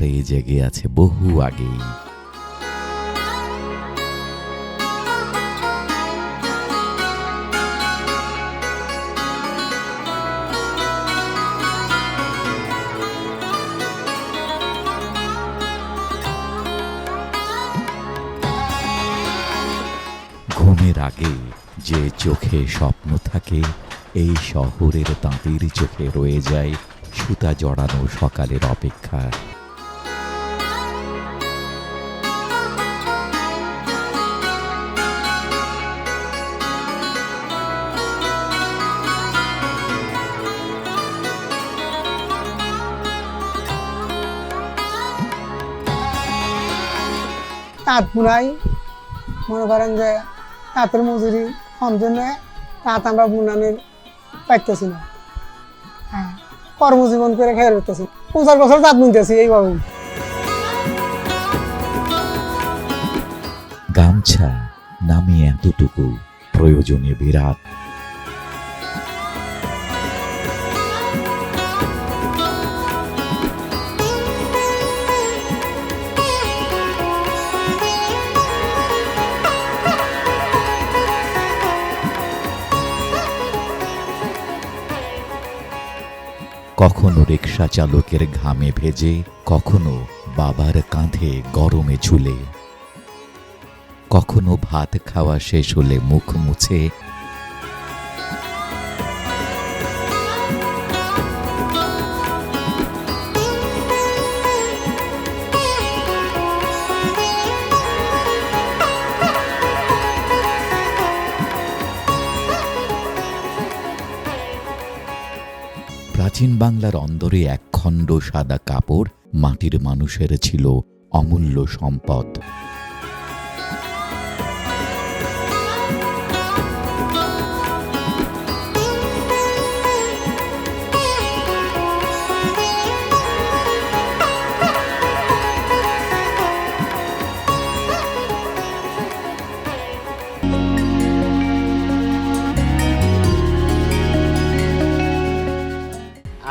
জেগে আছে বহু আগেই ঘুমের আগে যে চোখে স্বপ্ন থাকে, এই শহরের তাঁতির চোখে রয়ে যায় সুতা জড়ানো সকালের অপেক্ষা। তাঁত বুনাই, মনে করেন যে তাঁতের মজুরি কম জন্য তাঁত আমরা বুনানোর পাইতেছি না। হ্যাঁ কর্মজীবন করে খেয়ে করতেছি। পঞ্চাশ বছর তাঁত বুনতেছি এইভাবে। গামছা নামে এতটুকু প্রয়োজনে বিরাট কখনো রিক্সা চালকের ঘামে ভেজে, কখনো বাবার কাঁধে গরমে ঝুলে। কখনো ভাত খাওয়া শেষ হলে মুখ মুছে প্রাচীন বাংলার অন্দরে একখণ্ড সাদা কাপড় মাটির মানুষের ছিল অমূল্য সম্পদ।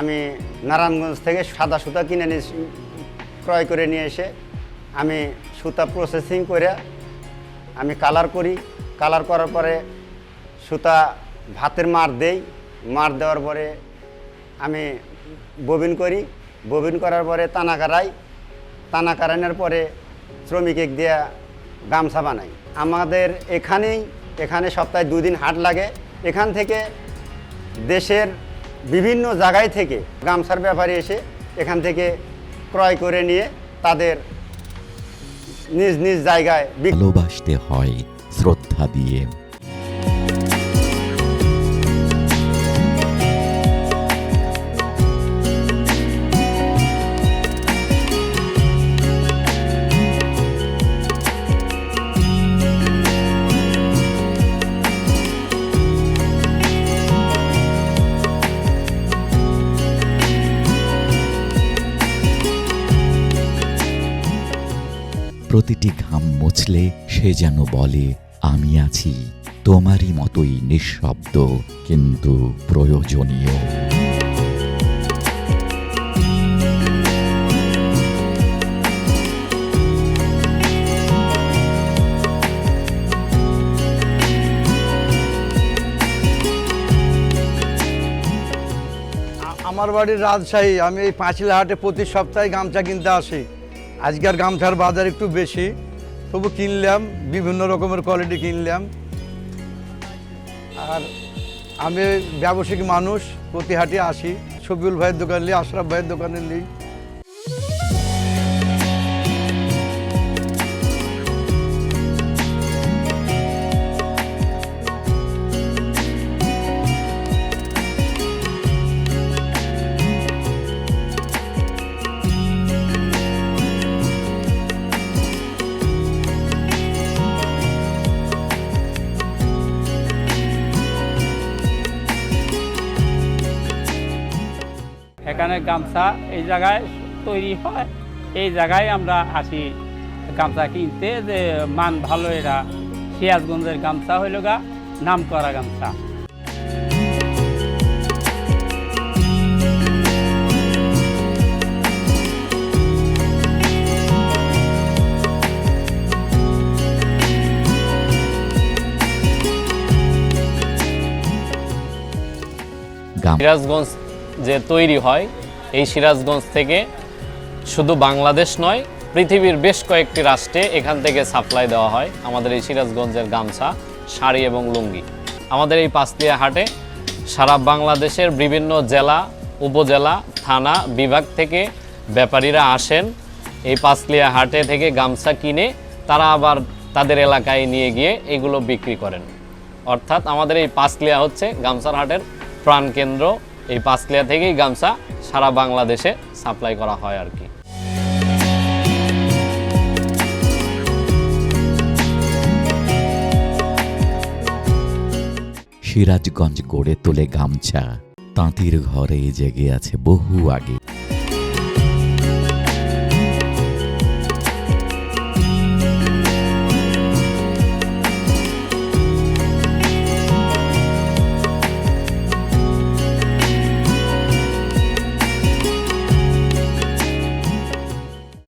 আমি নারায়ণগঞ্জ থেকে সাদা সুতা কিনে নিয়ে ক্রয় করে নিয়ে এসে আমি সুতা প্রসেসিং করে আমি কালার করি। কালার করার পরে সুতা ভাতের মার দেই। মার দেওয়ার পরে আমি ববিন করি। ববিন করার পরে টানা কারাই টানা কারানোর পরে শ্রমিক দিয়ে গামছা বানাই। আমাদের এখানেই, এখানে সপ্তাহে দুদিন হাট লাগে। এখান থেকে দেশের বিভিন্ন জায়গায় থেকে গামছার ব্যাপারে এসে এখান থেকে ক্রয় করে নিয়ে তাদের নিজ নিজ জায়গায় ভালোবাসতে হয়, শ্রদ্ধা দিয়ে। প্রতিটি ঘাম মুছলে সে যেন বলে, আমি আছি তোমারই মতোই নিঃশব্দ কিন্তু প্রয়োজনীয়। আমার বাড়ির রাজশাহী, আমি এই পাঁচিলা হাটে প্রতি সপ্তাহে গামছা কিনতে আসি। আজকের গামছার বাজার একটু বেশি, তবু কিনলাম, বিভিন্ন রকমের কোয়ালিটি কিনলাম। আর আমি ব্যবসায়িক মানুষ, প্রতি হাটে আসি। সবিউল ভাইয়ের দোকান নিই, আশরাফ ভাইয়ের দোকানে নিই। এখানে গামছা এই জায়গায় তৈরি হয় এই জায়গায় আমরা আসি গামছা কিনতে যে মান ভালো এরা। সিরাজগঞ্জের গামছা হইল গা নাম করা গামছা সিরাজগঞ্জ যে তৈরি হয় এই সিরাজগঞ্জ থেকে শুধু বাংলাদেশ নয়, পৃথিবীর বেশ কয়েকটি রাষ্ট্রে এখান থেকে সাপ্লাই দেওয়া হয় আমাদের এই সিরাজগঞ্জের গামছা, শাড়ি এবং লুঙ্গি। আমাদের এই পাঁচলিয়া হাটে সারা বাংলাদেশের বিভিন্ন জেলা, উপজেলা, থানা, বিভাগ থেকে ব্যাপারীরা আসেন এই পাঁচলিয়া হাটে থেকে গামছা কিনে তারা আবার তাদের এলাকায় নিয়ে গিয়ে এগুলো বিক্রি করেন। অর্থাৎ আমাদের এই পাঁচলিয়া হচ্ছে গামছার হাটের প্রাণকেন্দ্র এই পাঁচলিয়া থেকেই গামছা সারা বাংলাদেশে সাপ্লাই করা হয় আর কি। সিরাজগঞ্জ গড়ে তোলে গামছা। তাঁতির ঘরে জেগে আছে বহু আগে।